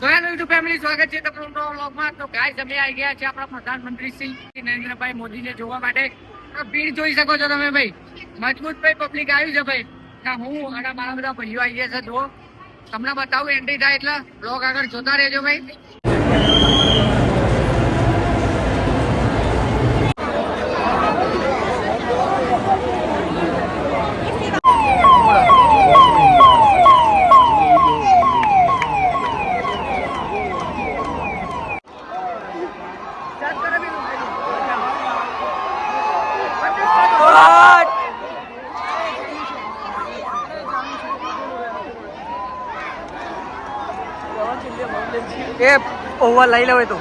તો hello YouTube family, સ્વાગત છે તમારું નવા વ્લોગમાં. તો ગાઈસ અમે આવી ગયા છે આપણા પ્રધાનમંત્રી શ્રી નરેન્દ્રભાઈ મોદીને જોવા માટે. ભીડ જોઈ શકો છો તમે ભાઈ. મજબૂત ભાઈ પબ્લિક આવ્યું છે ભાઈ. ના, હું અને મારા બધા ભાઈઓ આવી ગયા છે, જુઓ. તમને બતાવું એન્ટ્રી થાય એટલે બ્લોગ આગળ જોતા રહેજો ભાઈ. એ ઓવર લઈ લેવે તો.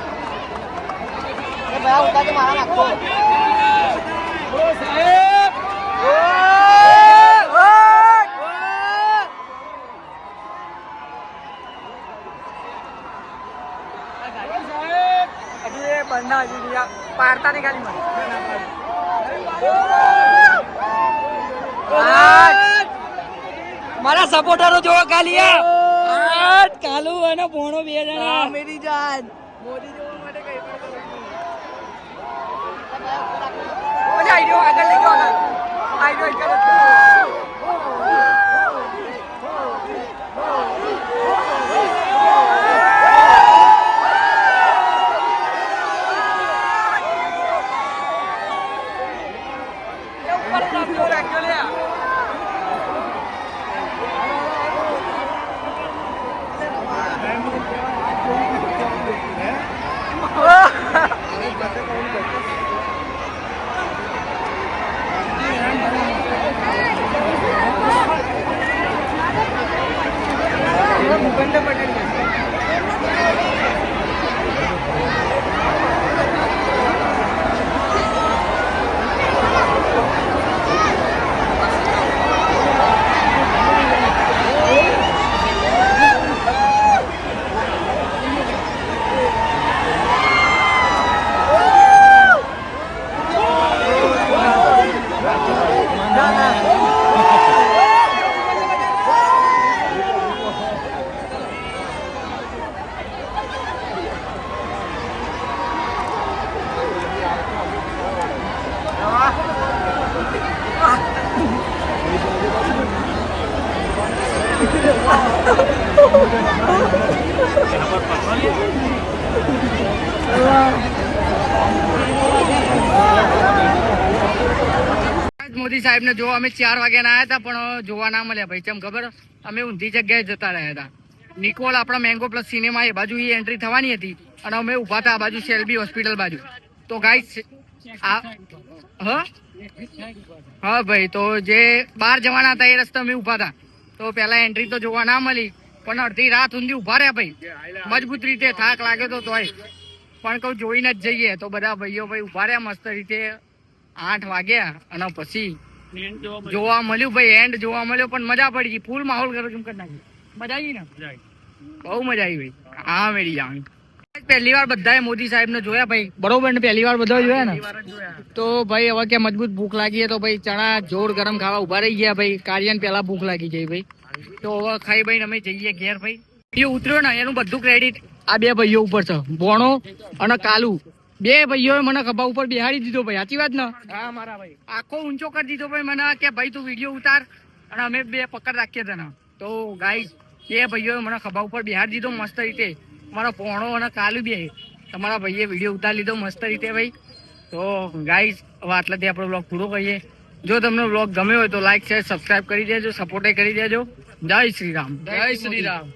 પાડતા નહીં મારા સપોર્ટરો જોવો કાલિયા આઠ કાલુ અને પોણો બે જણા. મેરી જાત. મોદી જોવા માટે કઈ પણ આઈડિયો આગળ લઈ ગયો આઈડિયો આગળ મોદી સાહેબ ને જોવા અમે ચાર વાગ્યા આવ્યા હતા, પણ જોવા ના મળ્યા ભાઈ. ચમ ખબર? અમે ઊંધી જગ્યાએ જતા રહ્યા હતા. નિકોલ આપણા મેંગો પ્લસ સિનેમા એ બાજુ એ એન્ટ્રી થવાની હતી અને અમે ઊભા હતા આ બાજુ શેલ્બી હોસ્પિટલ બાજુ. તો ગાઈસ આ હા? હા ભાઈ, તો જે બહાર જવાના હતા એ રસ્તે અમે ઊભા હતા. તો પેલા એન્ટ્રી તો જોવા ના મળી પણ અડધી રાત ઊંધી ઊભા રહ્યા ભાઈ. મજબૂત રીતે થાક લાગ્યો તો તોય. પણ કહું જોઈને જ જઈએ. તો બધા ભાઈઓ ભાઈ ઊભા રહ્યા મસ્ત રીતે. આઠ વાગ્યા અને પછી જોવા મળ્યું ભાઈ એન્ડ જોવા મળ્યો પણ મજા પડી ગઈ. ફૂલ માહોલ કરો કેમ કરી નાખી મજા આવી ને? બહુ મજા આવી ભાઈ. હા મેળી જાણ પહેલી વાર બધાએ મોદી સાહેબ ને જોયા ભાઈ. બરોબર ને પહેલી વાર બધા જોયા ને? તો ભાઈ હવે કે મજબૂત ભૂખ લાગી તો ભાઈ ચણા જોર ગરમ ખાવા ઊભા રહી ગયા ભાઈ. કાર્યન પહેલા ભૂખ લાગી ગઈ ભાઈ. તો હવે ખાઈ ભાઈ અમે જઈએ ઘેર ભાઈ. એ ઉતર્યો ને એનું બધું ક્રેડિટ આ બે ભાઈઓ ઉપર છે. બોણો અને કાલુ. બે ભાઈઓ મને ખભા ઉપર બિહારી દીધો ભાઈ. સાચી વાત ને? હા મારા ભાઈ. આખો ઊંચો કરી દીધો ભાઈ મને કે ભાઈ તું વીડિયો ઉતાર અને અમે બે પકડ રાખીએ તને. તો ગાઈ બે ભાઈઓ મને ખભા ઉપર બેહાડી દીધો મસ્ત રીતે. મારો પોણો અને કાલુ બે. તમારા ભાઈએ વીડિયો ઉતારી લીધો, મસ્ત રીતે ભાઈ. તો ગાઈસ હવે આટલાથી આપણો બ્લોગ પૂરો કરીએ. જો તમને બ્લોગ ગમ્યો હોય તો લાઈક શેર સબસ્ક્રાઈબ કરી દેજો સપોર્ટ કરી દેજો. જય શ્રી રામ. જય શ્રી રામ.